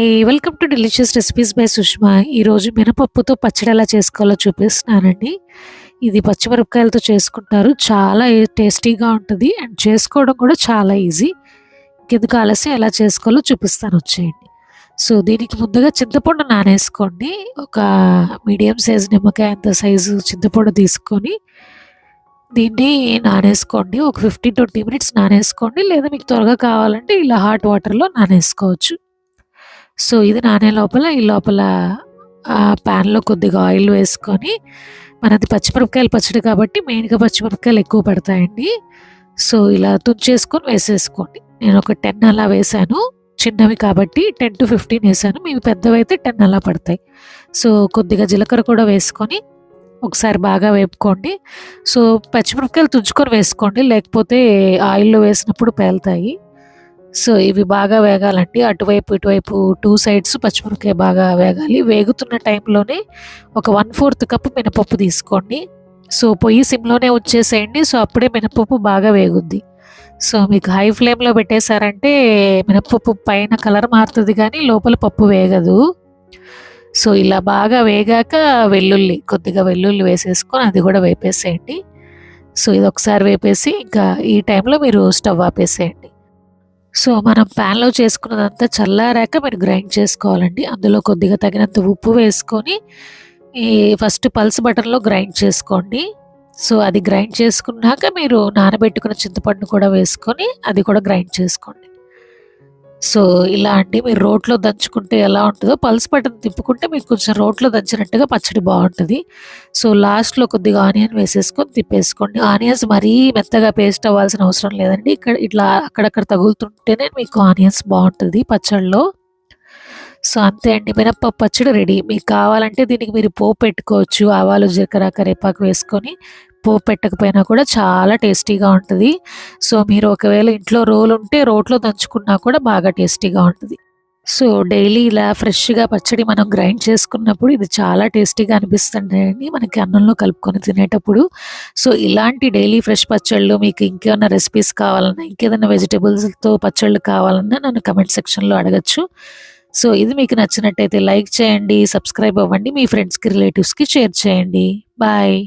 Hi welcome to delicious recipes by Sushma ఈరోజు మినపప్పుతో పచ్చడి ఎలా చేసుకోవాలో చూపిస్తున్నానండి. ఇది పచ్చిమిరపకాయలతో చేసుకుంటారు. చాలా టేస్టీగా ఉంటుంది. అండ్ చేసుకోవడం కూడా చాలా ఈజీ. ఇంకెందుకు ఆలస్యం ఎలా చేసుకోవాలో చూపిస్తాను. వచ్చేయండి. సో దీనికి ముందుగా చింతపండు నానేసుకోండి. ఒక మీడియం సైజు నిమ్మకాయ అంత సైజు చింతపండు తీసుకొని దీన్ని నానేసుకోండి. ఒక ఫిఫ్టీన్ ట్వంటీ మినిట్స్ నానేసుకోండి. లేదా మీకు త్వరగా కావాలంటే ఇలా హాట్ వాటర్లో నానేసుకోవచ్చు. సో ఇది నానే లోపల ఈ లోపల ప్యాన్లో కొద్దిగా ఆయిల్ వేసుకొని మనది పచ్చిమిరపకాయలు పచ్చడి కాబట్టి మెయిన్గా పచ్చిమిరపకాయలు ఎక్కువ పడతాయండి. సో ఇలా తుంచేసుకొని వేసేసుకోండి. నేను ఒక టెన్ అలా వేసాను. చిన్నవి కాబట్టి టెన్ టు ఫిఫ్టీన్ వేసాను. మీవి పెద్దవి అయితే టెన్ అలా పడతాయి. సో కొద్దిగా జీలకర్ర కూడా వేసుకొని ఒకసారి బాగా వేపుకోండి. సో పచ్చిమిరపకాయలు తుంచుకొని వేసుకోండి. లేకపోతే ఆయిల్లో వేసినప్పుడు పేలుతాయి. సో ఇవి బాగా వేగాలండి అటువైపు ఇటువైపు టూ సైడ్స్ పచ్చిమిరపకాయ బాగా వేగాలి. వేగుతున్న టైంలోనే ఒక వన్ ఫోర్త్ కప్ మినపప్పు తీసుకోండి. సో పొయ్యి సిమ్లోనే వచ్చేసేయండి సో అప్పుడే మినపప్పు బాగా వేగుద్ది. సో మీకు హై ఫ్లేమ్లో పెట్టేశారంటే మినపప్పు పైన కలర్ మారుతుంది కానీ లోపల పప్పు వేగదు. సో ఇలా బాగా వేగాక వెల్లుల్లి కొద్దిగా వెల్లుల్లి వేసేసుకొని అది కూడా వేపేసేయండి. సో ఇది ఒకసారి వేపేసి ఇంకా ఈ టైంలో మీరు స్టవ్ ఆపేసేయండి. సో మనం ప్యాన్లో చేసుకున్నదంతా చల్లారాక మీరు గ్రైండ్ చేసుకోవాలండి. అందులో కొద్దిగా తగినంత ఉప్పు వేసుకొని ఈ ఫస్ట్ పల్స్ బటన్లో గ్రైండ్ చేసుకోండి. సో అది గ్రైండ్ చేసుకున్నాక మీరు నానబెట్టుకున్న చింతపండు కూడా వేసుకొని అది కూడా గ్రైండ్ చేసుకోండి. సో ఇలా అండి మీరు రోట్లో దంచుకుంటే ఎలా ఉంటుందో పల్స్ బటన్ తిప్పుకుంటే మీకు కొంచెం రోట్లో దంచినట్టుగా పచ్చడి బాగుంటుంది. సో లాస్ట్లో కొద్దిగా ఆనియన్ వేసేసుకొని తిప్పేసుకోండి. ఆనియన్స్ మరీ మెత్తగా పేస్ట్ అవ్వాల్సిన అవసరం లేదండి. ఇక్కడ ఇట్లా అక్కడక్కడ తగులుతుంటేనే మీకు ఆనియన్స్ బాగుంటుంది పచ్చడిలో సో అంతే అండి మినప్పప్పు పచ్చడి రెడీ. మీకు కావాలంటే దీనికి మీరు పోపు పెట్టుకోవచ్చు ఆవాలు జీలకర్ర కరివేపాకు వేసుకొని పోపు పెట్టకపోయినా కూడా చాలా టేస్టీగా ఉంటుంది. సో మీరు ఒకవేళ ఇంట్లో రోలు ఉంటే రోట్లో దంచుకున్నా కూడా బాగా టేస్టీగా ఉంటుంది. సో డైలీ ఇలా ఫ్రెష్గా పచ్చడి మనం గ్రైండ్ చేసుకున్నప్పుడు ఇది చాలా టేస్టీగా అనిపిస్తుంది మనకి అన్నంలో కలుపుకొని తినేటప్పుడు. సో ఇలాంటి డైలీ ఫ్రెష్ పచ్చళ్ళు మీకు ఇంకేమైనా రెసిపీస్ కావాలన్నా ఇంకేదైనా వెజిటేబుల్స్తో పచ్చళ్ళు కావాలన్నా నన్ను కమెంట్ సెక్షన్లో అడగచ్చు. సో ఇది మీకు నచ్చినట్టయితే లైక్ చేయండి సబ్స్క్రైబ్ అవ్వండి మీ ఫ్రెండ్స్కి రిలేటివ్స్కి షేర్ చేయండి. బాయ్.